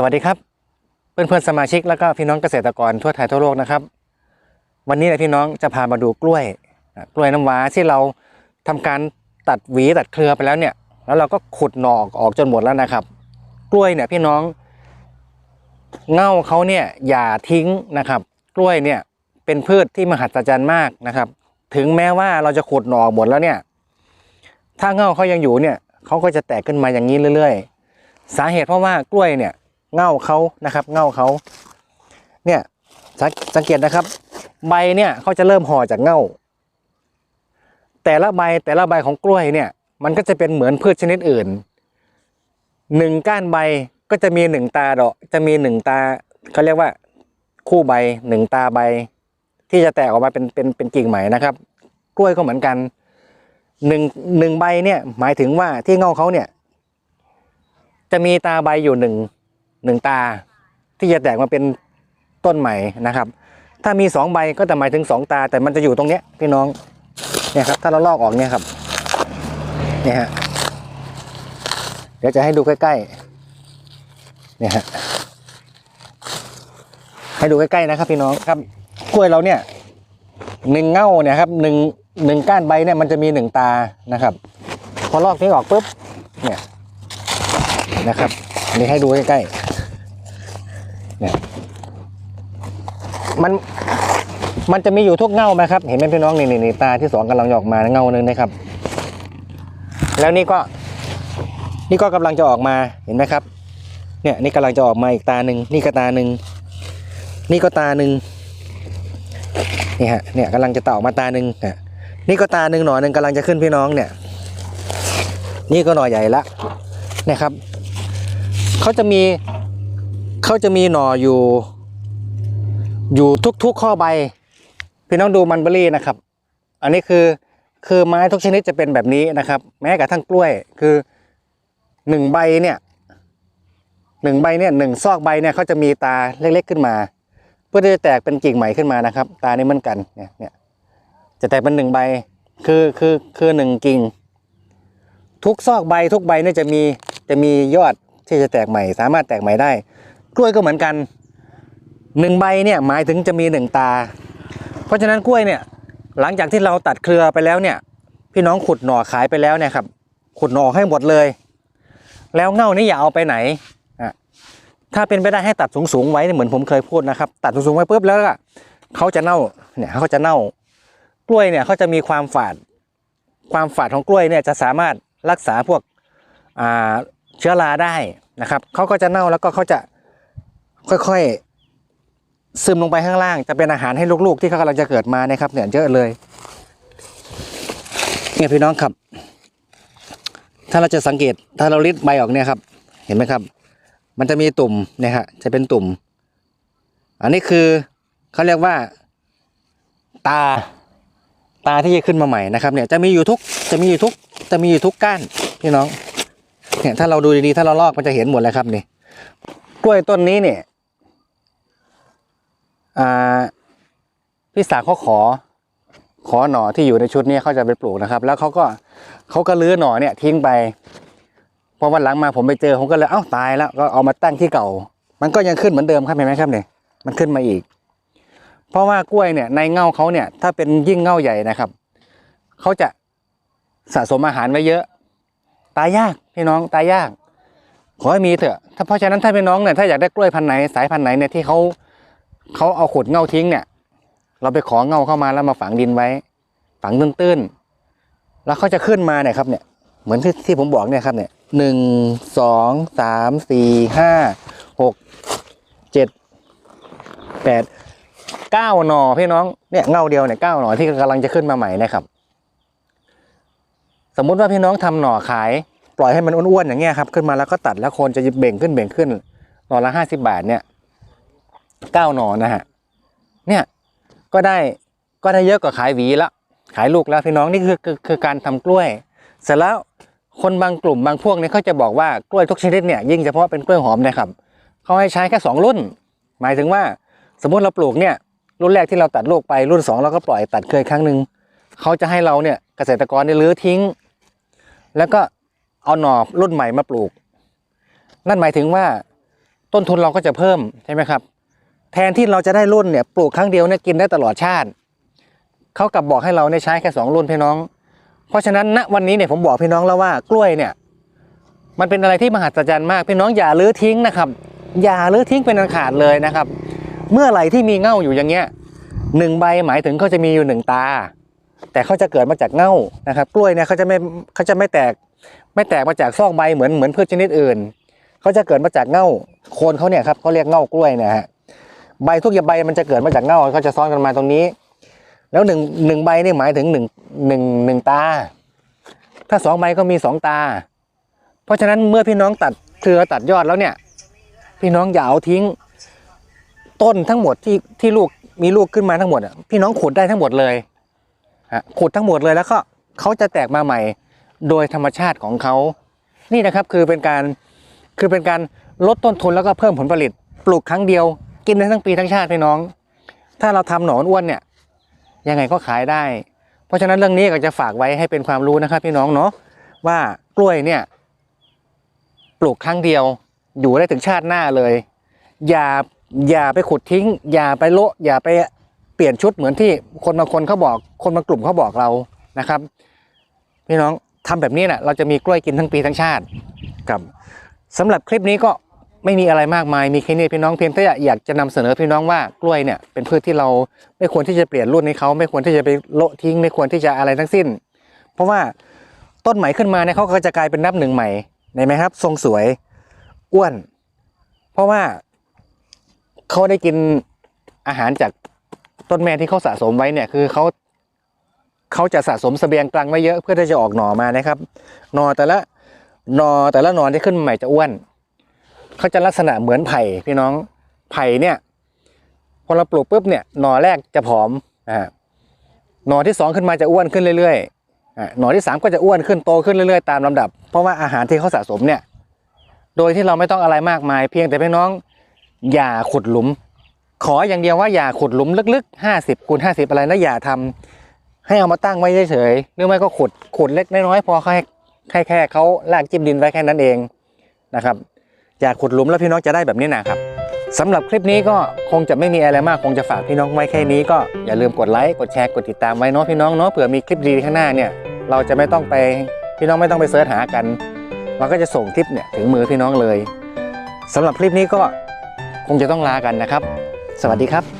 สวัสดีครับ เพื่อนเพื่อนสมาชิกแล้วก็พี่น้องเกษตรกรทั่วไทยทั่วโลกนะครับ วันนี้นะพี่น้องจะพามาดูกล้วยกล้วยน้ำว้าที่เราทำการตัดหวีตัดเครือไปแล้วเนี่ย แล้วเราก็ขุดหนอกออกจนหมดแล้วนะครับ กล้วยเนี่ยพี่น้องเง่าเขาเนี่ยอย่าทิ้งนะครับ กล้วยเนี่ยเป็นพืชที่มหัศจรรย์มากนะครับ ถึงแม้ว่าเราจะขุดหนอกหมดแล้วเนี่ย ถ้าเง่าเขายังอยู่เนี่ยเขาก็จะแตกขึ้นมาอย่างนี้เรื่อย ๆ สาเหตุเพราะว่ากล้วยเนี่ย เง่าเขานะครับ เง่าเขาเนี่ยสังสังเกตนะครับ ใบเนี่ยเขาจะเริ่มห่อจากเง่า แต่ละใบแต่ละใบของกล้วยเนี่ย มันก็จะเป็นเหมือนพืชชนิดอื่นหนึ่งก้านใบก็จะมีหนึ่งตาดอก จะมีหนึ่งตาเขาเรียกว่าคู่ใบหนึ่งตาใบ ที่จะแตกออกมาเป็นเป็นเป็นกิ่งใหม่นะครับ กล้วยก็เหมือนกันหนึ่งหนึ่งใบเนี่ยหมายถึงว่าที่เง่าเขาเนี่ย จะมีตาใบอยู่หนึ่ง หนึ่งตาที่จะแตกมาเป็นต้นใหม่นะครับ ถ้ามีสองใบก็จะหมายถึงสองตา แต่มันจะอยู่ตรงเนี้ยพี่น้องเนี่ยครับถ้าเราลอกออกเนี่ยครับเนี่ยฮะเดี๋ยวจะให้ดูใกล้ๆเนี่ยฮะให้ดูใกล้ๆนะครับ พี่น้องครับกล้วยเราเนี่ยหนึ่งเง่าเนี่ยครับหนึ่งหนึ่งก้านใบเนี่ยมันจะมีหนึ่งตานะครับ พอลอกนี้ออกปุ๊บเนี่ยนะครับนนี้ให้ดูใกล้ๆ เนี่ยมันมันจะมีอยู่ทุกเง่าไหมครับ เห็นไหมพี่น้องนี่นี่นี่ตาที่สองกำลังออกมาเง่าหนึ่งนะครับ แล้วนี่ก็ นี่ก็กำลังจะออกมาเห็นไหมครับ เนี่ย นี่กำลังจะออกมาอีกตาหนึ่งนี่ก็ตาหนึ่งนี่ก็ตาหนึ่งนี่ฮะเนี่ยกำลังจะต่อออกมาตาหนึ่งอะนี่ก็ตาหนึ่งหน่อหนึ่งกำลังจะขึ้นพี่น้องเนี่ย นี่ก็หน่อใหญ่ละนี่ยครับเขาจะมี เขาจะมีหน่ออยู่ อยู่ทุกๆข้อใบ พี่น้องดูมันเบอรี่นะครับ อันนี้คือคือไม้ทุกชนิดจะเป็นแบบนี้นะครับ แม้กระทั่งกล้วยคือหนึ่งใบเนี่ยหนึ่งใบเนี่ยหนึ่งซอกใบเนี่ยเขาจะมีตาเล็กๆขึ้นมา เพื่อที่จะแตกเป็นกิ่งใหม่ขึ้นมานะครับ ตานี่เหมือนกันเนี่ยเนี่ยจะแตกเป็นหนึ่งใบคือคือคือหนึ่งกิ่ง ทุกซอกใบทุกใบเนี่ยจะมีจะมียอดที่จะแตกใหม่ สามารถแตกใหม่ได้ กล้วยก็เหมือนกันหนึ่งใบเนี่ยหมายถึงจะมีหนึ่งตา เพราะฉะนั้นกล้วยเนี่ยหลังจากที่เราตัดเครือไปแล้วเนี่ย พี่น้องขุดหน่อขายไปแล้วเนี่ยครับ ขุดหน่อให้หมดเลย แล้วเง่านี่อย่าเอาไปไหนอะถ้าเป็นไปได้ให้ตัดสูงๆไว้เหมือนผมเคยพูดนะครับ ตัดสูงๆไว้ปุ๊บแล้วก็เขาจะเน่าเนี่ยเขาจะเน่ากล้วยเนี่ยเขาจะมีความฝาด ความฝาดของกล้วยเนี่ยจะสามารถรักษาพวกเชื้อราได้นะครับเขาก็จะเน่าแล้วก็เขาจะ ค่อยๆ ซึมลงไปข้างล่าง จะเป็นอาหารให้ลูกๆ ที่เขากำลังจะเกิดมานะครับ เนี่ยเยอะเลยเนี่ยพี่น้องครับ ถ้าเราจะสังเกตถ้าเราลิดใบออกเนี่ยครับ เห็นไหมครับ มันจะมีตุ่มเนี่ยฮะจะเป็นตุ่ม อันนี้คือเขาเรียกว่า ตาตาที่จะขึ้นมาใหม่นะครับ เนี่ยจะมีอยู่ทุกจะมีอยู่ทุกจะมีอยู่ทุกก้านพี่น้องเนี่ยถ้าเราดูดีๆถ้าเราลอกมันจะเห็นหมดเลยครับนี่กล้วยต้นนี้เนี่ย พี่สาวเขาขอ ขอหน่อที่อยู่ในชุดนี้เขาจะไปปลูกนะครับ แล้วเขาก็เขาก็ลื้อหน่อเนี่ยทิ้งไปพอวันหลังมาผมไปเจอผมก็เลยเอ้าตายแล้วก็เอามาตั้งที่เก่า มันก็ยังขึ้นเหมือนเดิมครับเห็นไหมครับเนี่ยมันขึ้นมาอีก เพราะว่ากล้วยเนี่ยในเง่าเขาเนี่ย ถ้าเป็นยิ่งเง่าใหญ่นะครับเขาจะสะสมอาหารไว้เยอะ ตายยากพี่น้องตายยาก ขอให้มีเถอะ ถ้าเพราะฉะนั้นถ้าพี่น้องเนี่ยถ้าอยากได้กล้วยพันธุ์ไหนสายพันธุ์ไหนเนี่ยที่เขา เขาเอาขุดเง่าทิ้งเนี่ย เราไปขอเง่าเข้ามาแล้วมาฝังดินไว้ ฝังตื้นๆแล้วเขาจะขึ้นมาเนี่ยครับเนี่ย เหมือนที่ที่ผมบอกเนี่ยครับเนี่ยหนึ่งสองสามสี่ห้าหกเจ็ดแปดเก้าหน่อพี่น้องเนี่ยเง่าเดียวเนี่ยเก้าหน่อที่กำลังจะขึ้นมาใหม่นะครับ สมมุติว่าพี่น้องทำหน่อขาย ปล่อยให้มันอ้วนๆอย่างเงี้ยครับ ขึ้นมาแล้วก็ตัดแล้วคนจะเบ่งขึ้นเบ่งขึ้นหน่อละห้าสิบาทเนี่ย เก้าหนอนนะฮะเนี่ยก็ได้ก็ได้เยอะกว่าขายหวีละขายลูกแล้วพี่น้องนี่คือคือคือการทำกล้วย เสร็จแล้วคนบางกลุ่มบางพวกเนี่ยเขาจะบอกว่ากล้วยทุกชนิดเนี่ยยิ่งเฉพาะเป็นกล้วยหอมนะครับเขาให้ใช้แค่สองรุ่น หมายถึงว่าสมมุติเราปลูกเนี่ยรุ่นแรกที่เราตัดลูกไปรุ่นสองเราก็ปล่อยตัดเคยครั้งหนึ่งเขาจะให้เราเนี่ยเกษตรกรเนี่ยรื้อทิ้ง แล้วก็เอาหน่อรุ่นใหม่มาปลูก นั่นหมายถึงว่าต้นทุนเราก็จะเพิ่มใช่ไหมครับ แทนที่เราจะได้รุ่นเนี่ยปลูกครั้งเดียวเนี่ยกินได้ตลอดชาติเขากลับบอกให้เราเนี่ยใช้แค่สองรุ่นพี่น้อง เพราะฉะนั้นณวันนี้เนี่ยผมบอกพี่น้องแล้วว่ากล้วยเนี่ย มันเป็นอะไรที่มหัศจรรย์มากพี่น้องอย่าลื้อทิ้งนะครับ อย่าลื้อทิ้งเป็นอันขาดเลยนะครับ เมื่อไหร่ที่มีเง่าอยู่อย่างเงี้ยหนึ่งใบหมายถึงเขาจะมีอยู่หนึ่งตา แต่เขาจะเกิดมาจากเง่านะครับ กล้วยเนี่ยเขาจะไม่เขาจะไม่แตก ไม่แตกมาจากซอกใบเหมือนเหมือนพืชชนิดอื่นเขาจะเกิดมาจากเง่าโคนเขาเนี่ยครับเขาเรียกเง่ากล้วยนี่ยฮะ ใบทุกอย่างใบมันจะเกิดมาจากเง่าเขาจะซ้อนกันมาตรงนี้ แล้วหนึ่งหนึ่งใบนี่หมายถึงหนึ่งหนึ่งหนึ่งตา ถ้าสองใบก็มีสองตา เพราะฉะนั้นเมื่อพี่น้องตัดเครือตัดยอดแล้วเนี่ย พี่น้องอย่าเอาทิ้ง ต้นทั้งหมดที่ที่ลูกมีลูกขึ้นมาทั้งหมดพี่น้องขุดได้ทั้งหมดเลยฮะขุดทั้งหมดเลยแล้วก็เขาจะแตกมาใหม่ โดยธรรมชาติของเขา นี่นะครับคือเป็นการคือเป็นการลดต้นทุนแล้วก็เพิ่มผลผลิต ปลูกครั้งเดียว กินได้ทั้งปีทั้งชาติพี่น้อง ถ้าเราทำหนอนอ้วนเนี่ย ยังไงก็ขายได้ เพราะฉะนั้นเรื่องนี้ก็จะฝากไว้ให้เป็นความรู้นะครับ พี่น้องเนาะว่ากล้วยเนี่ย ปลูกครั้งเดียว อยู่ได้ถึงชาติหน้าเลย อย่าอย่าไปขุดทิ้ง อย่าไปโละอย่าไปเปลี่ยนชุดเหมือนที่คนบางคนเขาบอก คนบางกลุ่มเขาบอกเรานะครับ พี่น้องทำแบบนี้นะ่ะเราจะมีกล้วยกินทั้งปีทั้งชาติครับสำหรับคลิปนี้ก็ ไม่มีอะไรมากมายมีแค่นี้พี่น้องเพียงแต่อยากจะนำเสนอพี่น้องว่ากล้วยเนี่ยเป็นพืชที่เราไม่ควรที่จะเปลี่ยนรุ่นให้เขาไม่ควรที่จะไปโละทิ้ง ไม่ควรที่จะอะไรทั้งสิ้น เพราะว่าต้นใหม่ขึ้นมาเนี่ยเขาก็จะกลายเป็นนับหนึ่งใหม่เห็นไหมครับ ทรงสวยอ้วน เพราะว่าเขาได้กินอาหารจากต้นแม่ที่เขาสะสมไว้เนี่ยคือเขาเขาจะสะสมเสบียงกลางไว้เยอะเพื่อที่จะออกหน่อมานะครับหน่อแต่ละหน่อแต่ละหน่อที่ขึ้นใหม่จะอ้วน เขาจะลักษณะเหมือนไผ่พี่น้องไผ่เนี่ยพอเราปลูกปุ๊บเนี่ยหน่อแรกจะผอมอ่าหน่อที่สองขึ้นมาจะอ้วนขึ้นเรื่อยๆอ่าหน่อที่สามก็จะอ้วนขึ้นโตขึ้นเรื่อยๆตามลำดับ เพราะว่าอาหารที่เขาสะสมเนี่ยโดยที่เราไม่ต้องอะไรมากมาย เพียงแต่พี่น้องอย่าขุดหลุม ขออย่างเดียวว่าอย่าขุดหลุมลึกๆห้าสิบคูณห้าสิบอะไรนะอย่าทำให้เอามาตั้งไว้เฉยๆหรือไม่ก็ขุดขุดเล็กน้อยพอแค่แค่แค่เขาลากจิ้มดินไว้แค่นั้นเองนะครับ อย่าขุดหลุมแล้วพี่น้องจะได้แบบนี้นะครับสำหรับคลิปนี้ก็คงจะไม่มีอะไรมากคงจะฝากพี่น้องไว้แค่นี้ก็อย่าลืมกดไลค์กดแชร์กดติดตามไว้เนาะพี่น้องเนาะเผื่อมีคลิปดีข้างหน้าเนี่ยเราจะไม่ต้องไปพี่น้องไม่ต้องไปเสิร์ชหากันมันก็จะส่งคลิปเนี่ยถึงมือพี่น้องเลยสำหรับคลิปนี้ก็คงจะต้องลากันนะครับ สวัสดีครับ